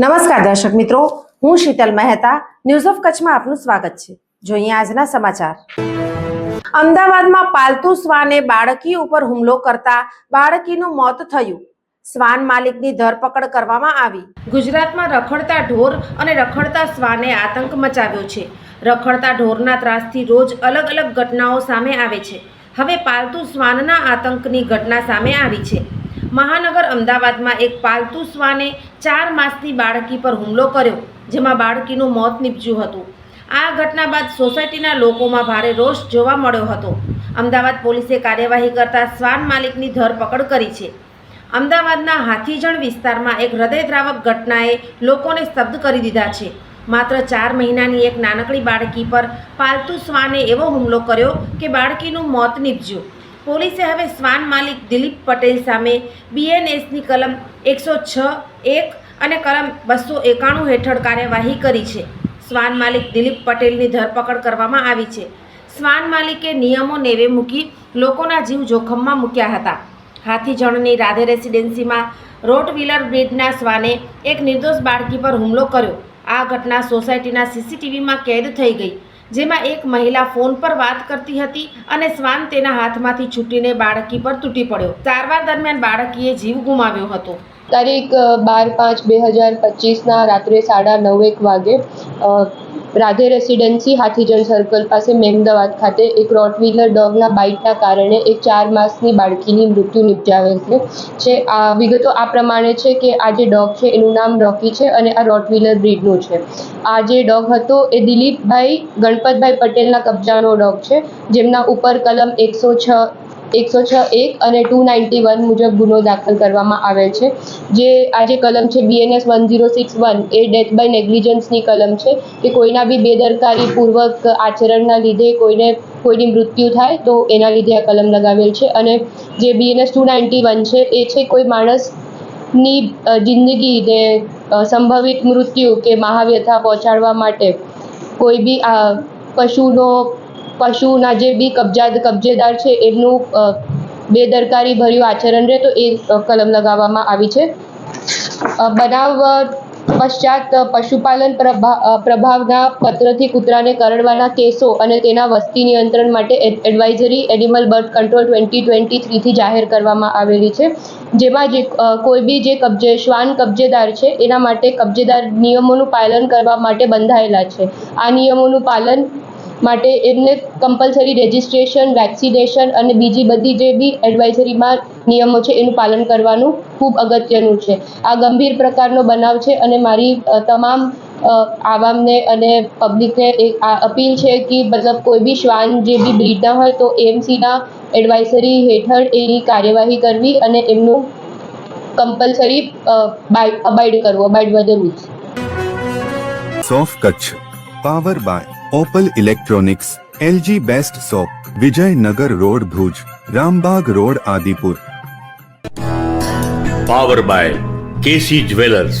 નમસ્કાર દર્શક મિત્રો, હું શીતલ મહેતા ન્યૂઝ ઓફ કચ્છમાં આપનું સ્વાગત છે. જોઈએ આજના સમાચાર. અમદાવાદમાં પાલતુ શ્વાને બાળકી ઉપર હુમલો કરતા બાળકીનું મોત થયું. શ્વાન માલિકની ધરપકડ કરવામાં આવી. ગુજરાતમાં રખડતા ઢોર અને રખડતા શ્વાને આતંક મચાવ્યો છે. રખડતા ઢોરના ત્રાસથી રોજ અલગ અલગ ઘટનાઓ સામે આવે છે. હવે પાલતુ શ્વાનના આતંકની ઘટના સામે આવી છે. મહાનગર અમદાવાદમાં એક પાલતુ શ્વાને ચાર માસની બાળકી પર હુમલો કર્યો, જેમાં બાળકીનું મોત નીપજ્યું હતું. આ ઘટના બાદ સોસાયટીના લોકોમાં ભારે રોષ જોવા મળ્યો હતો. અમદાવાદ પોલીસે કાર્યવાહી કરતા શ્વાન માલિકની ધરપકડ કરી છે. અમદાવાદના હાથીજણ વિસ્તારમાં એક હૃદયદ્રાવક ઘટનાએ લોકોને સ્તબ્ધ કરી દીધા છે. માત્ર ચાર મહિનાની એક નાનકડી બાળકી પર પાલતુ શ્વાને એવો હુમલો કર્યો કે બાળકીનું મોત નીપજ્યું. પોલીસે હવે શ્વાન માલિક દિલીપ પટેલ સામે બીએનએસની કલમ એકસો છ એક અને કલમ બસો એકાણું હેઠળ કાર્યવાહી કરી છે. શ્વાન માલિક દિલીપ પટેલની ધરપકડ કરવામાં આવી છે. શ્વાન માલિકે નિયમો નેવે મૂકી લોકોના જીવ જોખમમાં મૂક્યા હતા. હાથીજણની રાધે રેસિડેન્સીમાં રોટ વ્હીલર બ્રિડના શ્વાને એક નિર્દોષ બાળકી પર હુમલો કર્યો. આ ઘટના સોસાયટીના સીસીટીવીમાં કેદ થઈ ગઈ. જેમાં એક મહિલા ફોન પર વાત કરતી હતી અને શ્વાન તેના હાથમાંથી છૂટીને બાળકી પર તૂટી પડ્યો. સારવાર દરમિયાન બાળકીએ જીવ ગુમાવ્યો હતો. તારીખ બાર પાંચ બે હજાર પચીસના રાત્રે સાડા નવેક વાગે રાધે રેસિડેન્સી હાથીજન સર્કલ પાસે મહેમદાવાદ ખાતે એક રોટવીલર ડોગના બાઇટના કારણે એક ચાર માસની બાળકીની મૃત્યુ નિપજાવેલ છે. જે આ વિગતો આ પ્રમાણે છે કે આ જે ડોગ છે એનું નામ રોકી છે અને આ રોટવીલર બ્રીડનું છે. આ જે ડોગ હતો એ દિલીપભાઈ ગણપતભાઈ પટેલના કબજાનો ડોગ છે. જેમના ઉપર કલમ એકસો છ એકસો છ એક અને ટુ નાઇન્ટી વન મુજબ ગુનો દાખલ કરવામાં આવેલ છે. જે આ જે કલમ છે BNS one zero six one A death by નેગ્લિજન્સની કલમ છે કે કોઈના બી બેદરકારીપૂર્વક આચરણના લીધે કોઈને કોઈની મૃત્યુ થાય તો એના લીધે આ કલમ લગાવેલ છે. અને જે બીએનએસ ટુ નાઇન્ટી વન છે એ છે કોઈ માણસની જિંદગી અ, સંભવિત મૃત્યુ કે મહાવ્યથા પહોંચાડવા માટે કોઈ બી આ પશુનો, પશુના જે બી કબજા કબજેદાર છે, એમનું બેદરકારી ભર્યું આચરણ રહે તો એ કલમ લગાવવામાં આવી છે. બનાવ પશ્ચાત પશુપાલન પ્રભા પ્રભાવના પત્રથી કૂતરાને કરડવાના કેસો અને તેના વસ્તી નિયંત્રણ માટે advisory, animal birth control twenty twenty થ્રીથી જાહેર કરવામાં આવેલી છે. જેમાં જે કોઈ બી જે કબજે, શ્વાન કબજેદાર છે, એના માટે કબજેદાર નિયમોનું પાલન કરવા માટે બંધાયેલા છે. આ નિયમોનું પાલન માટે એમને કમ્પલસરી રજિસ્ટ્રેશન વેક્સિનેશન અને બીજી બધી જે બી એડવાઇઝરીમાં નિયમો છે, એનું પાલન કરવાનું ખૂબ અગત્યનું છે. આ ગંભીર પ્રકારનો બનાવ છે અને મારી તમામ આવામને અને પબ્લિકને એક અપીલ છે કે મતલબ કોઈ બી શ્વાન જે બી બ્રીડના હોય તો એમસીના એડવાઇઝરી હેઠળ એની કાર્યવાહી કરવી અને એમનું કમ્પલસરી અબાઇડ કરવું abide by the rules સોફ Kutch power by opal electronics LG best shop Vijaynagar road Bhuj Rambag road Adipur. Power by KC jewellers.